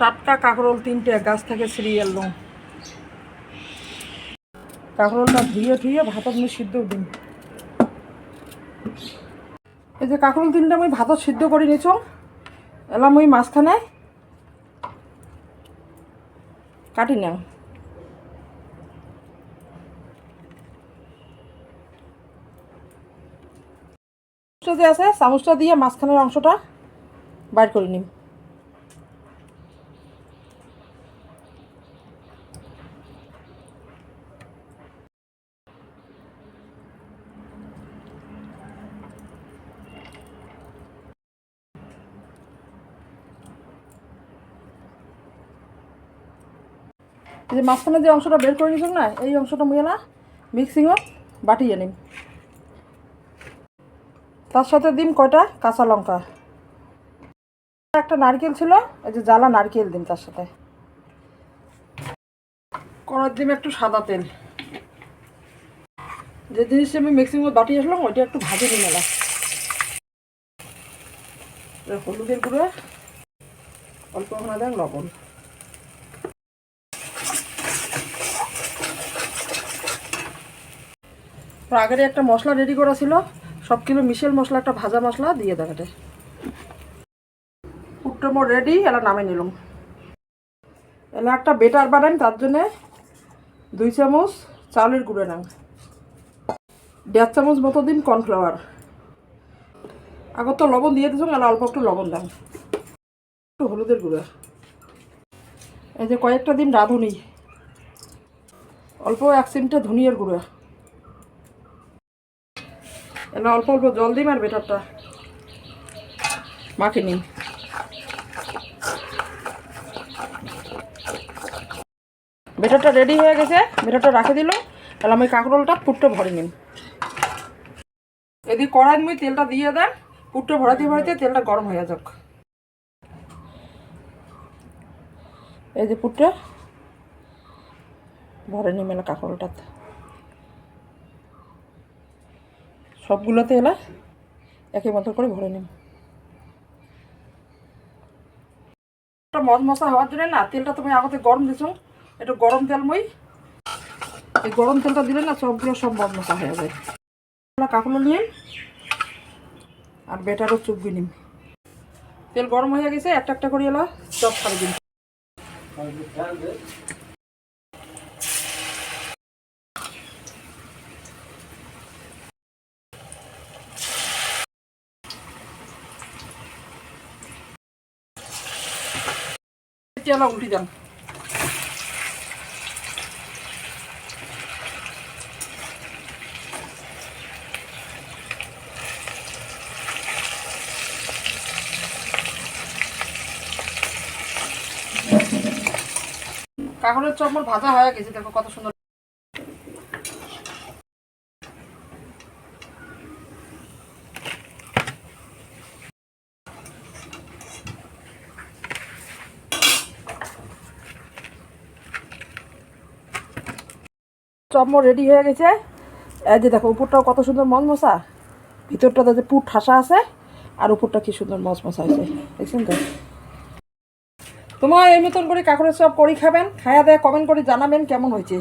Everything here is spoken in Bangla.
টাটকা কাঁকরোল, তিনটে গাছ থেকে সিরিয়াল লো কাঁকরোলটা ধুয়ে ধুয়ে ভাতত মুই সিদ্ধ দিন। এই যে কাঁকরোল তিনটা মুই ভাতত সিদ্ধ করে নিছ এলাম ওই মাঝখানে। কাটি চামচটা যে আছে, চামচটা দিয়ে মাঝখানের অংশটা বাইর করে নিম এই যে মাঝখানে যে অংশটা বের করে নিয়েছ না, এই অংশটা মুই না মিক্সিংত বাটিয়ে নিম। তার সাথে দিম কয়টা? কাঁচা লঙ্কা। একটা নারকেল ছিল, এই যে জ্বালা নারকেল দিম তার সাথে। কড়ার দিম একটু সাদা তেল। যে জিনিসটা আমি মিক্সিংয়ে বাটি আসলাম, ওইটা একটু ভাজে নিয়ে এলাম হলুদের গুঁড়ো, অল্প দেন লবণ। তো আগের একটা মশলা রেডি করা ছিল। সব কিলো মিশেল মশলা, একটা ভাজা মশলা দিয়ে দেখাতে পুট্টো মোর রেডি এলা নামে নিলাম। এলা একটা বেটার বানাই, তার জন্যে দুই চামচ চাউলের গুঁড়ো নাম দেড় চামচ মতো দিন কর্নফ্লাওয়ার। আগত তো লবণ দিয়ে দিচ্ছ এলা অল্প একটু লবণ দাম একটু হলুদের গুঁড়ো। এই যে কয়েকটা দিন রাঁধুনি। অল্প এক চিমটে ধনিয়ার গুঁড়ো। এলা অল্প অল্প জল দিম আর বেটারটা। মাখে নিন বেটারটা রেডি হয়ে গেছে, বেটারটা রাখে দিল। তাহলে আমি কাঁকরোলটা পুট্টো ভরে নিন এদিকে কড়াই মুই তেলটা দিয়ে দেন, পুট্টো ভরাতে ভরাতে তেলটা গরম হয়ে যাক। এই যে পুট্টো, ভরে নিই মেলা কাঁকরোলটাতে। সবগুলোতে এলা একই মতো করে ভরে নিন মজ মশা হওয়ার জন্য না, তেলটা তুমি আগতে গরম দিছো, একটু গরম তেল মই। এই গরম তেলটা দিলে না সবগুলো সব মজ মশা হয়ে যায়। কাকুলো নিয়ে আর বেটারও চুপবি নিন তেল গরম হয়ে গেছে, একটা একটা করে এলা, চপ ছাড়ি দিন তেলা উল্টি দেন কাঁকড়ের চমর ভাজা হয়ে গেছে দেখো কত সুন্দর চমর রেডি হয়ে গেছে। এই যে দেখো, উপরটাও কত সুন্দর মশমশা ভিতরটাতে যে পুট ঠাসা আছে, আর উপরটা কি সুন্দর মশমশা আছে দেখছেন তো? তোমার এই মতন করে কাঁকড়ের সব করি খাবেন খায়া দেয়া কমেন্ট করে জানাবেন কেমন হয়েছে।